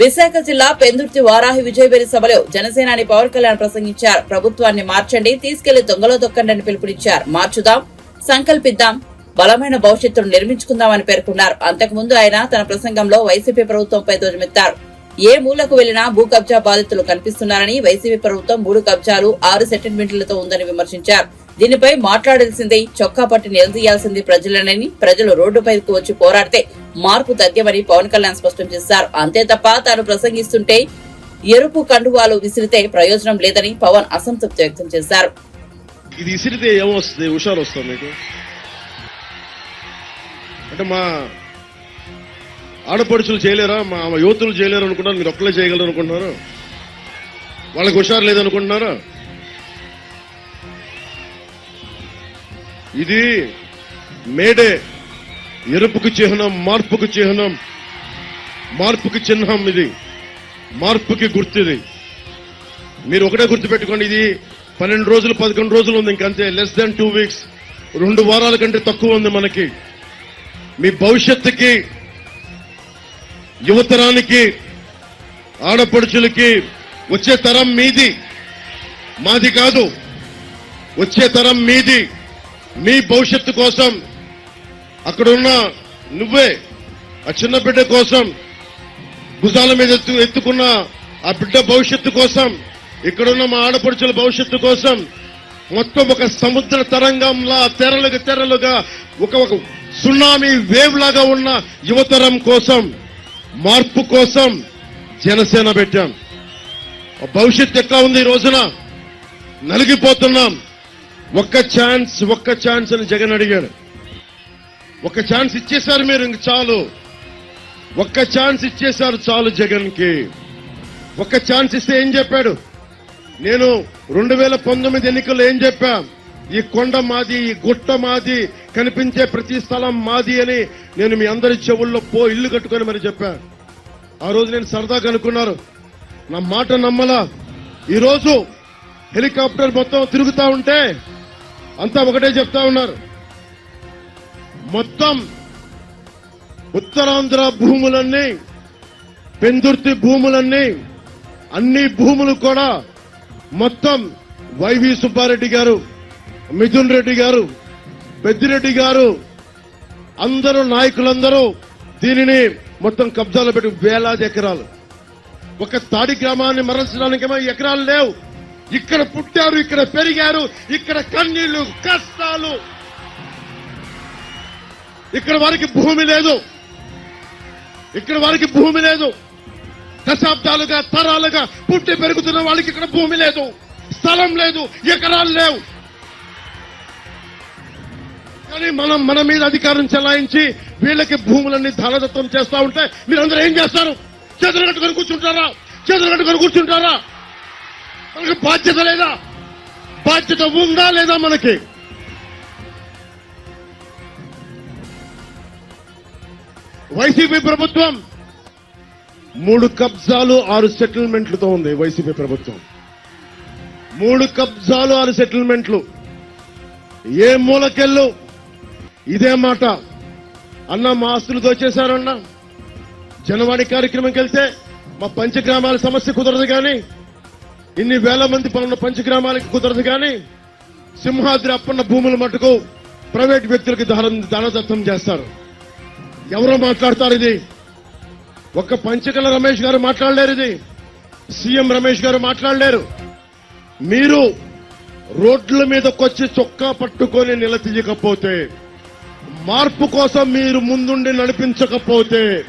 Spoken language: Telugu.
విశాఖ జిల్లా పెందుర్తి వారాహి విజయబేరి సభలో జనసేనాని పవన్ కళ్యాణ్ ప్రసంగించారు. ప్రభుత్వాన్ని మార్చండి తీసుకెళ్ళి దొంగలో దొక్కండి అని పిలుపునిచ్చారు. మార్చుదాం సంకల్పిద్దాం బలమైన భవిష్యత్తును నిర్మించుకుందామని పేర్కొన్నారు. అంతకుముందు ఆయన తన ప్రసంగంలో వైసీపీ ప్రభుత్వంపై ధ్వజమెత్తారు. ఏ మూలకు వెళ్ళినా భూ కబ్జా బాధితులు కనిపిస్తున్నారని వైసీపీ ప్రభుత్వం మూడు కబ్జాలు ఆరు సెటిల్మెంట్లతో ఉందని విమర్శించారు. దీనిపై మాట్లాడాల్సిందే చొక్కా పట్టి నిలదీయాల్సింది ప్రజలనని ప్రజలు రోడ్డుపైకి వచ్చి పోరాడితే మార్పు తథ్యమని పవన్ కళ్యాణ్ స్పష్టం చేశారు. అంతే తప్ప తాను ప్రసంగిస్తుంటే ఎరుపు కండువాలు విసిరితే ప్రయోజనం లేదని పవన్ అసంతృప్తి వ్యక్తం చేశారు. ఇది విసిరితే ఏమొస్తుంది? హుషారు వస్తుంది మీకు? అంటే మా ఆడపడుచులు చేయలేరా? మా యువతులు చేయలేరు అనుకుంటున్నారు. మీరు ఒక్కలే చేయగలరు అనుకుంటున్నారు? వాళ్ళకి హుషారు లేదనుకుంటున్నారా? ఇది మేడే ఎరుపుకు చిహ్నం మార్పుకు చిహ్నం. మార్పుకి చిహ్నం ఇది. మార్పుకి గుర్తుది మీరు ఒకటే గుర్తుపెట్టుకోండి ఇది పన్నెండు రోజులు పదకొండు రోజులు ఉంది ఇంకంతే లెస్ దాన్ టూ వీక్స్ రెండు వారాల కంటే తక్కువ ఉంది మనకి. మీ భవిష్యత్తుకి యువతరానికి ఆడపడుచులకి వచ్చే తరం మీది. మాది కాదు. వచ్చే తరం మీది. మీ భవిష్యత్తు కోసం అక్కడున్న నువ్వే ఆ చిన్న బిడ్డ కోసం భుజాల మీద ఎత్తు ఎత్తుకున్న ఆ బిడ్డ భవిష్యత్తు కోసం ఇక్కడున్న మా ఆడపడుచుల భవిష్యత్తు కోసం మొత్తం ఒక సముద్ర తరంగంలా తెరలుగా తెరలుగా ఒక ఒక సునామీ వేవ్ లాగా ఉన్న యువతరం కోసం మార్పు కోసం జనసేన పెట్టాం. భవిష్యత్తు ఎట్లా ఉంది ఈ రోజున? నలిగిపోతున్నాం. ఒక్క ఛాన్స్ ఒక్క ఛాన్స్ అని జగన్ అడిగాడు. ఒక ఛాన్స్ ఇచ్చేశారు మీరు ఇంక చాలు. ఒక్క ఛాన్స్ ఇచ్చేశారు చాలు జగన్కి ఒక్క ఛాన్స్ ఇస్తే ఏం చెప్పాడు? నేను రెండు వేల పంతొమ్మిది ఎన్నికల్లో ఏం చెప్పా? ఈ కొండ మాది ఈ గుట్ట మాది కనిపించే ప్రతి స్థలం మాది అని నేను మీ అందరి చెవుల్లో పో ఇల్లు కట్టుకొని మరి చెప్పా. ఆ రోజు నేను సరదాగా అనుకున్నారు. నా మాట నమ్మలా. ఈరోజు హెలికాప్టర్ మొత్తం తిరుగుతా ఉంటే అంతా ఒకటే చెప్తా ఉన్నారు. మొత్తం ఉత్తరాంధ్ర భూములన్నీ పెందుర్తి భూములన్నీ అన్ని భూములు కూడా మొత్తం వైవి సుబ్బారెడ్డి గారు మిథున్ రెడ్డి గారు పెద్దిరెడ్డి గారు అందరూ నాయకులందరూ దీనిని మొత్తం కబ్జాలో పెట్టి వేలాది ఎకరాలు. ఒక తాడి గ్రామాన్ని మరల్చడానికేమో ఎకరాలు లేవు. ఇక్కడ పుట్టారు ఇక్కడ పెరిగారు ఇక్కడ కన్నీళ్ళు కష్టాలు. ఇక్కడ వారికి భూమి లేదు. ఇక్కడ వారికి భూమి లేదు. దశాబ్దాలుగా తరాలుగా పుట్టి పెరుగుతున్న వాళ్ళకి ఇక్కడ భూమి లేదు. స్థలం లేదు ఎకరాలు లేవు. కానీ మనం మన మీద అధికారం చెలాయించి వీళ్ళకి భూములన్నీ ధనదత్వం చేస్తా ఉంటే మీరందరూ ఏం చేస్తారు? చేతులు కట్టుకొని కూర్చుంటారా? చేతులు కట్టుకొని కూర్చుంటారా? మనకి బాధ్యత లేదా? బాధ్యత ఉందా లేదా మనకి? వైసీపీ ప్రభుత్వం మూడు కబ్జాలు ఆరు సెటిల్మెంట్లతో ఉంది వైసీపీ ప్రభుత్వం. మూడు కబ్జాలు ఆరు సెటిల్మెంట్లు. ఏ మూలకెళ్ళు? ఇదే మాట. అన్న మా ఆస్తులు దోచేశారన్న. జనవాణి కార్యక్రమంకి వెళ్తే మా పంచగ్రామాల సమస్య కుదరదు కానీ ఇన్ని వేల మంది పనున్న పంచగ్రామాలకి కుదరదు కానీ సింహాద్రి అప్పన్న భూముల మటుకు ప్రైవేట్ వ్యక్తులకి దానం దానదత్తం చేస్తారు. ఎవరో మాట్లాడతారు ఇది? ఒక్క పంచకల రమేష్ గారు మాట్లాడలేరు ఇది. సీఎం రమేష్ గారు మాట్లాడలేరు. మీరు రోడ్ల మీదకొచ్చి చొక్కా పట్టుకొని నిలదీయకపోతే మార్పు కోసం మీరు ముందుండి నడిపించకపోతే